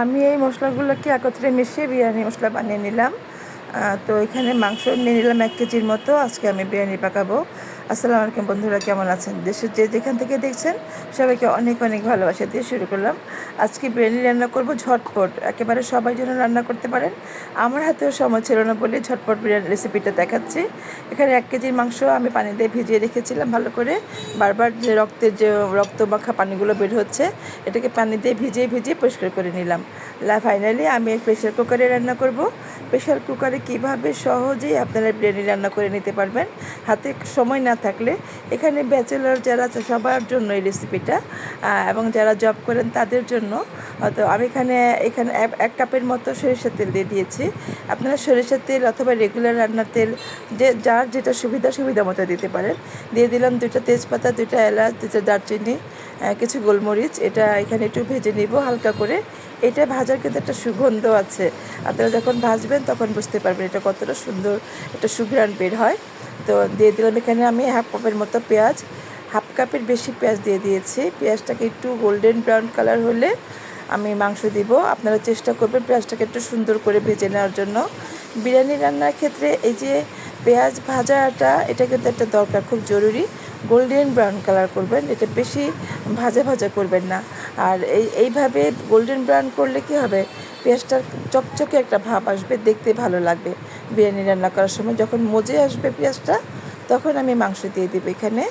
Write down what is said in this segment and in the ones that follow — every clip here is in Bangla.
আমি এই মশলাগুলোকে একত্রে মিশিয়ে বিরিয়ানি মশলা বানিয়ে নিলাম। তো এখানে মাংস নিয়ে নিলাম এক কেজির মতো। আজকে আমি বিরিয়ানি পাকাবো। আসসালামু আলাইকুম বন্ধুরা, কেমন আছেন? দেশের যে যেখান থেকে দেখছেন, সবাইকে অনেক অনেক ভালোবাসা দিয়ে শুরু করলাম। আজকে বিরিয়ানি রান্না করব ঝটপট, একেবারে সবাই যেন রান্না করতে পারেন। আমার হাতেও সময় ছিল না বলে ঝটপট বিরিয়ানি রেসিপিটা দেখাচ্ছি। এখানে এক কেজির মাংস আমি পানি দিয়ে ভিজিয়ে রেখেছিলাম ভালো করে। বারবার যে রক্তের যে রক্ত মাখা পানিগুলো বের হচ্ছে, এটাকে পানি দিয়ে ভিজিয়ে ভিজিয়ে পরিষ্কার করে নিলাম। ফাইনালি আমি প্রেশার কুকারে রান্না করব। প্রেশার কুকারে কীভাবে সহজেই আপনারা বিরিয়ানি রান্না করে নিতে পারবেন, হাতে সময় না থাকলে এখানে ব্যাচেলর যারা আছে সবার জন্য এই রেসিপিটা এবং যারা জব করেন তাদের জন্য। তো আমি এখানে এখানে এক- কাপের মতো সরিষার তেল দিয়ে দিয়েছি। আপনারা সরিষার তেল অথবা রেগুলার রান্নার তেল যে, যার যেটা সুবিধা সুবিধা মতো দিতে পারেন। দিয়ে দিলাম দুটো তেজপাতা দুটো এলাচ দুটো দারচিনি কিছু গোলমরিচ। এটা এখানে একটু ভেজে নিব হালকা করে। এটা ভাজার কিন্তু একটা সুগন্ধ আছে। আপনারা যখন ভাজবেন তখন বুঝতে পারবেন এটা কতটা সুন্দর একটা সুঘ্রাণ বের হয়। তো দিয়ে দিলাম এখানে আমি হাফ কাপের মতো পেঁয়াজ। হাফ কাপের বেশি পেঁয়াজ দিয়ে দিয়েছি। পেঁয়াজটাকে একটু গোল্ডেন ব্রাউন কালার হলে আমি মাংস দিব। আপনারা চেষ্টা করবেন পেঁয়াজটাকে একটু সুন্দর করে ভেজে নেওয়ার জন্য। বিরিয়ানি রান্নার ক্ষেত্রে এই যে পেঁয়াজ ভাজাটা, এটা কিন্তু একটা দরকার, খুব জরুরি। গোল্ডেন ব্রাউন কালার করবেন, এটা বেশি ভাজা ভাজা করবেন না। আর এই, এইভাবে গোল্ডেন ব্রাউন করলে কি হবে? পেঁয়াজটার চকচকে একটা ভাব আসবে, দেখতে ভালো লাগবে। বিরিয়ানি রান্না করার সময় যখন মজে আসবে পেঁয়াজটা, তখন আমি মাংস দিয়ে দেবো এখানে।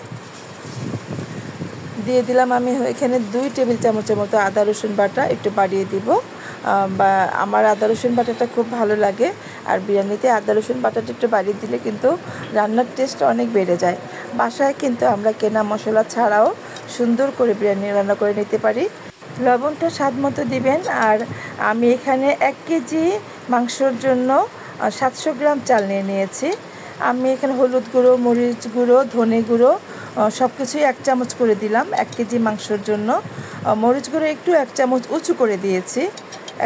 দিয়ে দিলাম আমি এখানে দুই টেবিল চামচের মতো আদা রসুন বাটা একটু বাড়িয়ে দিব। বা আমার আদা রসুন বাটাটা খুব ভালো লাগে। আর বিরিয়ানিতে আদা, রসুন, বাটাটা একটু বাড়িয়ে দিলে কিন্তু রান্নার টেস্ট অনেক বেড়ে যায়। বাসায় কিন্তু আমরা কেনা মশলা ছাড়াও সুন্দর করে বিরিয়ানি রান্না করে নিতে পারি। লবণটা স্বাদ মতো দিবেন আর আমি এখানে এক কেজি মাংসর জন্য সাতশো গ্রাম চাল নিয়ে নিয়েছি। আমি এখানে হলুদ গুঁড়ো, মরিচ গুঁড়ো, ধনে গুঁড়ো সব কিছুই এক চামচ করে দিলাম এক কেজি মাংসর জন্য। মরিচ গুঁড়ো একটু এক চামচ উঁচু করে দিয়েছি।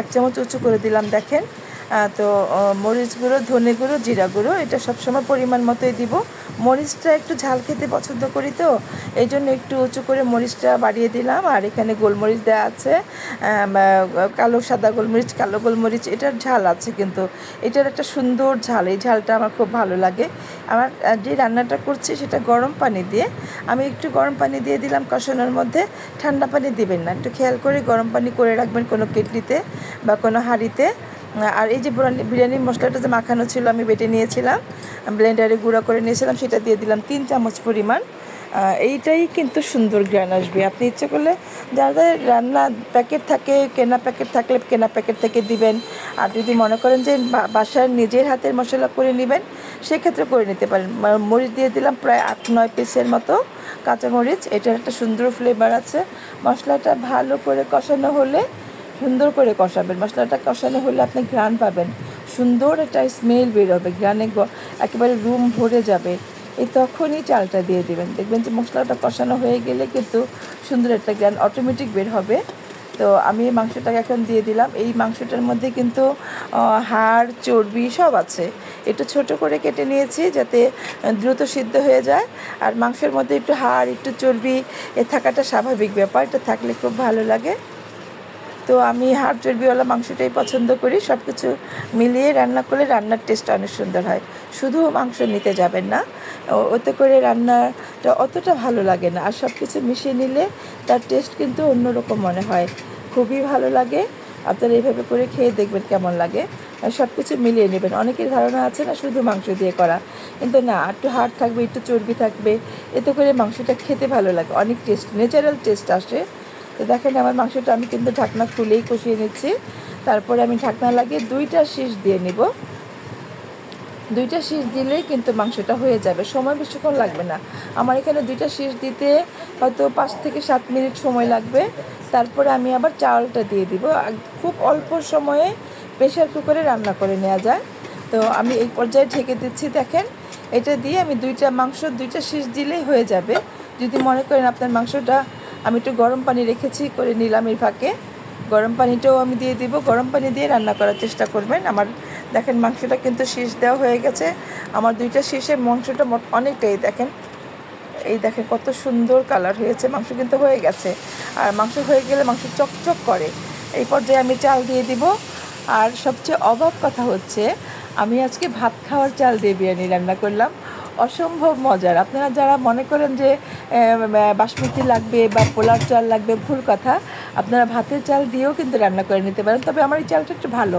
এক চামচ উঁচু করে দিলাম, দেখেন। তো মরিচ গুঁড়ো, ধনে গুঁড়ো, জিরা গুঁড়ো, এটা সবসময় পরিমাণ মতোই দিব। মরিচটা একটু ঝাল খেতে পছন্দ করি তো, এই জন্য একটু উঁচু করে মরিচটা বাড়িয়ে দিলাম। আর এখানে গোলমরিচ দেওয়া আছে কালো, সাদা গোলমরিচ, কালো গোলমরিচ, এটার ঝাল আছে কিন্তু। এটার একটা সুন্দর ঝাল, এই ঝালটা আমার খুব ভালো লাগে। আমার যে রান্নাটা করছি সেটা গরম পানি দিয়ে। আমি একটু গরম পানি দিয়ে দিলাম কষানোর মধ্যে। ঠান্ডা পানি দিবেন না, একটু খেয়াল করে গরম পানি করে রাখবেন কোনো কেটলিতে বা কোনো হাঁড়িতে। আর এই যে বিরিয়ানি মশলাটা যে মাখানো ছিল, আমি বেটে নিয়েছিলাম। ব্লেন্ডারে গুঁড়া করে নিয়েছিলাম, সেটা দিয়ে দিলাম তিন চামচ পরিমাণ। এইটাই কিন্তু সুন্দর গ্রান আসবে। আপনি ইচ্ছে করলে যাদের রান্না প্যাকেট থাকে, কেনা প্যাকেট থাকলে কেনা প্যাকেট থেকে দিবেন। আর যদি মনে করেন যে বাসার নিজের হাতের মশলা করে নেবেন, সেক্ষেত্রে করে নিতে পারেন। মরিচ দিয়ে দিলাম প্রায় আট নয় পিসের মতো কাঁচামরিচ। এটার একটা সুন্দর ফ্লেভার আছে। মশলাটা ভালো করে কষানো হলে সুন্দর করে কষাবেন। মশলাটা কষানো হলে আপনি ঘ্রাণ পাবেন। সুন্দর একটা স্মেল বের হবে ঘ্রাণে একেবারে রুম ভরে যাবে। এই তখনই চালটা দিয়ে দেবেন। দেখবেন যে মশলাটা কষানো হয়ে গেলে কিন্তু সুন্দর একটা জ্ঞান অটোমেটিক বের হবে। তো আমি এই মাংসটাকে এখন দিয়ে দিলাম। এই মাংসটার মধ্যে কিন্তু হাড়, চর্বি সব আছে। একটু ছোট করে কেটে নিয়েছি যাতে দ্রুত সিদ্ধ হয়ে যায়। আর মাংসের মধ্যে একটু হাড়, একটু চর্বি, এ থাকাটা স্বাভাবিক ব্যাপার। এটা থাকলে খুব ভালো লাগে। তো আমি হাড় চর্বিওয়ালা মাংসটাই পছন্দ করি সব কিছু মিলিয়ে রান্না করলে রান্নার টেস্ট অনেক সুন্দর হয়। শুধু মাংস নিতে যাবেন না ওতে করে রান্নাটা অতটা ভালো লাগে না। আর সব কিছু মিশিয়ে নিলে তার টেস্ট কিন্তু অন্যরকম মনে হয়। খুবই ভালো লাগে, আপনারা এইভাবে করে খেয়ে দেখবেন কেমন লাগে। আর সব কিছু মিলিয়ে নেবেন। অনেকের ধারণা আছে না শুধু মাংস দিয়ে করা। কিন্তু না, একটু হাড় থাকবে, একটু চর্বি থাকবে, এতে করে মাংসটা খেতে ভালো লাগে। অনেক টেস্ট ন্যাচারাল টেস্ট আসে। তো দেখেন, আমার মাংসটা আমি কিন্তু ঢাকনা খুলেই কষিয়ে নিচ্ছি। তারপরে আমি ঢাকনা লাগিয়ে দুইটা শীষ দিয়ে নিব। দুইটা শীষ দিলেই কিন্তু মাংসটা হয়ে যাবে। সময় বেশিক্ষণ লাগবে না। আমার এখানে দুইটা শীষ দিতে হয়তো পাঁচ থেকে সাত মিনিট সময় লাগবে। তারপরে আমি আবার চাউলটা দিয়ে দিব। খুব অল্প সময়ে প্রেশার কুকারে রান্না করে নেওয়া যায়। তো আমি এই পর্যায়ে ঢেকে দিচ্ছি, দেখেন। এটা দিয়ে আমি দুইটা মাংস, দুইটা শীষ দিলেই হয়ে যাবে। যদি মনে করেন আপনার মাংসটা আমি একটু গরম পানি রেখেছি, করে নিলাম এই ফাঁকে। গরম পানিটাও আমি দিয়ে দিব। গরম পানি দিয়ে রান্না করার চেষ্টা করবেন। আমার দেখেন মাংসটা কিন্তু শীষ দেওয়া হয়ে গেছে। আমার দুইটা শীষে মাংসটা মোট অনেকটাই, দেখেন। এই দেখেন কত সুন্দর কালার হয়েছে। মাংস কিন্তু হয়ে গেছে। আর মাংস হয়ে গেলে মাংস চকচক করে। এই পর্যায়ে আমি চাল দিয়ে দিব। আর সবচেয়ে অবাক কথা হচ্ছে, আমি আজকে ভাত খাওয়ার চাল দিয়ে বিরিয়ানি রান্না করলাম। অসম্ভব মজার। আপনারা যারা মনে করেন যে বাসমতি লাগবে বা পোলার চাল লাগবে, ভুল কথা। আপনারা ভাতের চাল দিয়েও কিন্তু রান্না করে নিতে পারেন। তবে আমার এই চালটা একটু ভালো।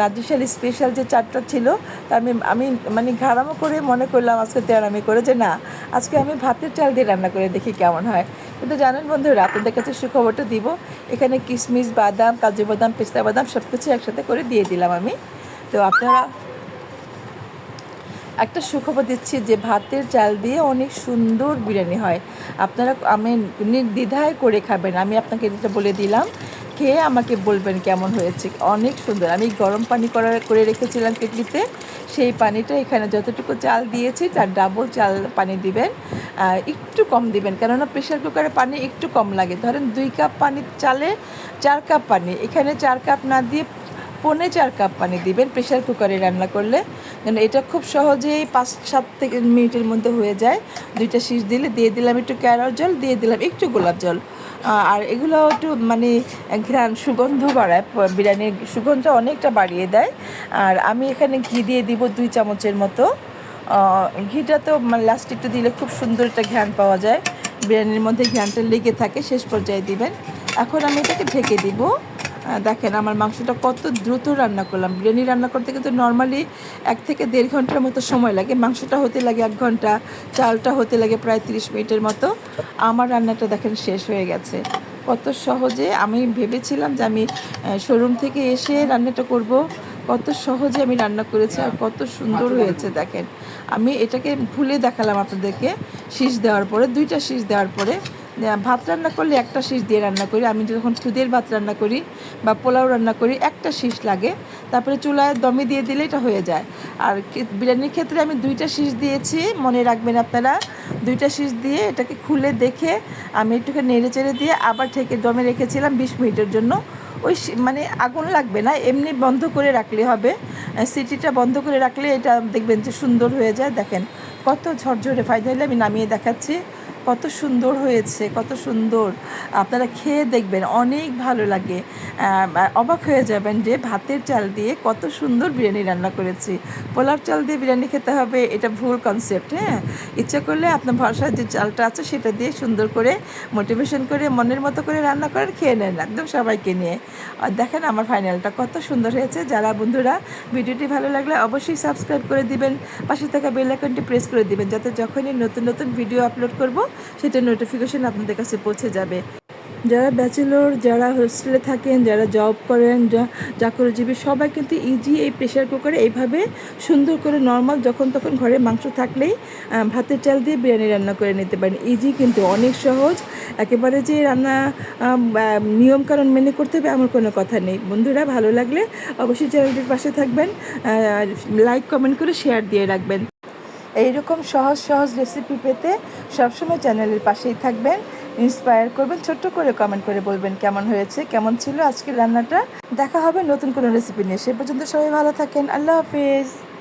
নাজিশাল স্পেশাল যে চালটা ছিল, তা আমি আমি মানে ঘাড়ামো করে মনে করলাম আজকে তেরামি করে যে না, আজকে আমি ভাতের চাল দিয়ে রান্না করে দেখি কেমন হয়। কিন্তু জানেন বন্ধুরা, আপনাদের কাছে সুখবরটা দিব। এখানে কিশমিশ বাদাম, কাজু বাদাম, পেস্তা বাদাম সব কিছু একসাথে করে দিয়ে দিলাম আমি। তো আপনারা একটা সুখবর দিচ্ছি যে ভাতের চাল দিয়ে অনেক সুন্দর বিরিয়ানি হয়। আপনারা আমি নির্দ্বিধায় করে খাবেন। আমি আপনাকে এটা বলে দিলাম খেয়ে আমাকে বলবেন কেমন হয়েছে? অনেক সুন্দর। আমি গরম পানি করার করে রেখেছিলাম কেটলিতে। সেই পানিটা এখানে যতটুকু চাল দিয়েছি, তার ডাবল চাল পানি দিবেন। একটু কম দিবেন, কেননা প্রেশার কুকারে পানি একটু কম লাগে। ধরেন দুই কাপ পানি চালে চার কাপ পানি। এখানে চার কাপ না দিয়ে পৌনে চার কাপ পানি দিবেন প্রেশার কুকারে রান্না করলে। যেন এটা খুব সহজেই পাঁচ, সাত থেকে মিনিটের মধ্যে হয়ে যায়। দুইটা শীষ দিলে, দিয়ে দিলাম একটু ক্যারট জল, দিয়ে দিলাম একটু গোলাপ জল। আর এগুলো একটু মানে ঘ্রাণ সুগন্ধ বাড়ায় বিরিয়ানির সুগন্ধ অনেকটা বাড়িয়ে দেয়। আর আমি এখানে ঘি দিয়ে দিব দুই চামচের মতো। ঘিটা তো মানে লাস্ট একটু দিলে খুব সুন্দর একটা ঘ্রাণ পাওয়া যায়। বিরিয়ানির মধ্যে ঘ্রাণটা লেগে থাকে, শেষ পর্যায়ে দিবেন। এখন আমি এটাকে ঢেকে দিব। দেখেন আমার মাংসটা কত দ্রুত রান্না করলাম। বিরিয়ানি রান্না করতে কিন্তু নর্মালি এক থেকে দেড় ঘণ্টার মতো সময় লাগে। মাংসটা হতে লাগে এক ঘণ্টা চালটা হতে লাগে প্রায় তিরিশ মিনিটের মতো। আমার রান্নাটা দেখেন শেষ হয়ে গেছে। কত সহজে আমি ভেবেছিলাম যে আমি শোরুম থেকে এসে রান্নাটা করব। কত সহজে আমি রান্না করেছি আর কত সুন্দর হয়েছে দেখেন। আমি এটাকে ভুলে দেখালাম আপনাদেরকে। শীষ দেওয়ার পরে দুইটা শীষ দেওয়ার পরে ভাত রান্না করলে একটা শীষ দিয়ে রান্না করি। আমি যখন খুদের ভাত রান্না করি বা পোলাও রান্না করি, একটা শীষ লাগে। তারপরে চুলায় দমে দিয়ে দিলে এটা হয়ে যায়। আর বিরিয়ানির ক্ষেত্রে আমি দুইটা শীষ দিয়েছি, মনে রাখবেন আপনারা। দুইটা শীষ দিয়ে এটাকে খুলে দেখে আমি একটুখানি নেড়ে চেড়ে দিয়ে আবার ঠেকে দমে রেখেছিলাম বিশ মিনিটের জন্য। ওই মানে আগুন লাগবে না, এমনি বন্ধ করে রাখলে হবে। সিটিটা বন্ধ করে রাখলে এটা দেখবেন যে সুন্দর হয়ে যায়। দেখেন কত ঝরঝরে ফাইনালি আমি নামিয়ে দেখাচ্ছি। কত সুন্দর হয়েছে, কত সুন্দর। আপনারা খেয়ে দেখবেন, অনেক ভালো লাগে। অবাক হয়ে যাবেন যে ভাতের চাল দিয়ে কত সুন্দর বিরিয়ানি রান্না করেছি। পোলার চাল দিয়ে বিরিয়ানি খেতে হবে, এটা ভুল কনসেপ্ট হ্যাঁ? ইচ্ছা করলে আপনার ভরসার যে চালটা আছে সেটা দিয়ে সুন্দর করে মোটিভেশন করে, মনের মতো করে রান্না করে খেয়ে নেন একদম সবাইকে নিয়ে। আর দেখেন আমার ফাইনালটা কত সুন্দর হয়েছে। যারা বন্ধুরা ভিডিওটি ভালো লাগলে অবশ্যই সাবস্ক্রাইব করে দিবেন, পাশে থাকা বেল আইকনটি প্রেস করে দিবেন, যাতে যখনই নতুন নতুন ভিডিও আপলোড করব সেটা নোটিফিকেশন আপনাদের কাছে পৌঁছে যাবে। যারা ব্যাচেলর যারা হোস্টেলে থাকেন, যারা জব করেন চাকরিজীবী, সবাই কিন্তু ইজি এই প্রেশার কুকারে এইভাবে সুন্দর করে নর্মাল যখন তখন ঘরে মাংস থাকলেই ভাতের চাল দিয়ে বিরিয়ানি রান্না করে নিতে পারেন। ইজি কিন্তু অনেক সহজ। একেবারে যে রান্না নিয়মকানুন মেনে করতে হবে এমন কোনো কথা নেই। বন্ধুরা, ভালো লাগলে অবশ্যই চ্যানেলটির পাশে থাকবেন লাইক কমেন্ট করে শেয়ার দিয়ে রাখবেন। এইরকম সহজ সহজ রেসিপি পেতে সবসময় চ্যানেলের পাশেই থাকবেন। ইন্সপায়ার করবেন, ছোট্ট করে কমেন্ট করে বলবেন কেমন হয়েছে, কেমন ছিল আজকের রান্নাটা। দেখা হবে নতুন কোনো রেসিপি নিয়ে। সে পর্যন্ত সবাই ভালো থাকেন। আল্লাহ হাফিজ।